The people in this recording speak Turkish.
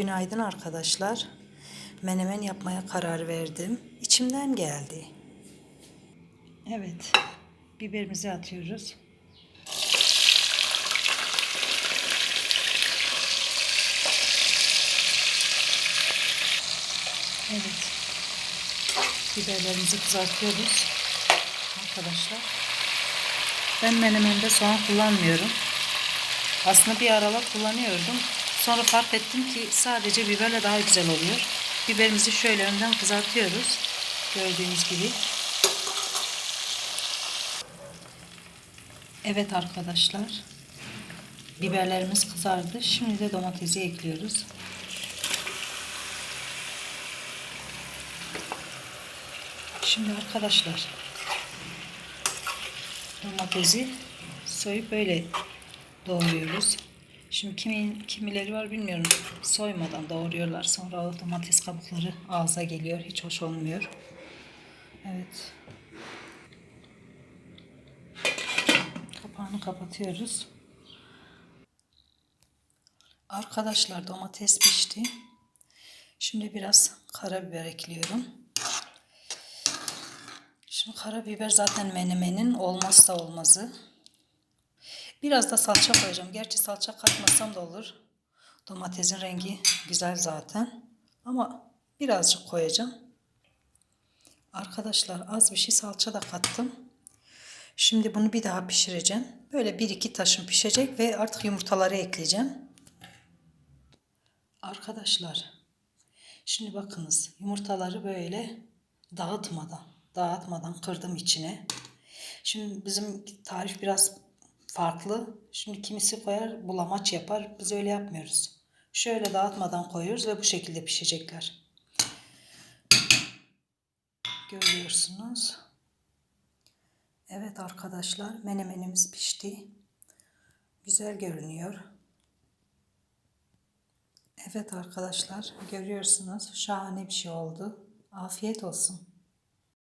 Günaydın arkadaşlar. Menemen yapmaya karar verdim. İçimden geldi. Evet. Biberimizi atıyoruz. Evet. Biberlerimizi kızartıyoruz. Arkadaşlar. Ben menemende soğan kullanmıyorum. Aslında bir aralar kullanıyordum. Sonra fark ettim ki sadece biberle daha güzel oluyor. Biberimizi şöyle önden kızartıyoruz. Gördüğünüz gibi. Evet arkadaşlar. Biberlerimiz kızardı. Şimdi de domatesi ekliyoruz. Şimdi arkadaşlar domatesi soyup böyle doğruyoruz. Şimdi kimin kimileri var bilmiyorum. Soymadan doğruyorlar. Sonra o domates kabukları ağza geliyor. Hiç hoş olmuyor. Evet. Kapağını kapatıyoruz. Arkadaşlar domates pişti. Şimdi biraz karabiber ekliyorum. Şimdi karabiber zaten menemenin olmazsa olmazı. Biraz da salça koyacağım. Gerçi salça katmasam da olur. Domatesin rengi güzel zaten. Ama birazcık koyacağım. Arkadaşlar az bir şey salça da kattım. Şimdi bunu bir daha pişireceğim. Böyle bir iki taşım pişecek ve artık yumurtaları ekleyeceğim. Arkadaşlar şimdi bakınız yumurtaları böyle dağıtmadan dağıtmadan kırdım içine. Şimdi bizim tarif biraz farklı. Şimdi kimisi koyar bulamaç yapar. Biz öyle yapmıyoruz. Şöyle dağıtmadan koyuyoruz ve bu şekilde pişecekler. Görüyorsunuz. Evet arkadaşlar menemenimiz pişti. Güzel görünüyor. Evet arkadaşlar görüyorsunuz şahane bir şey oldu. Afiyet olsun.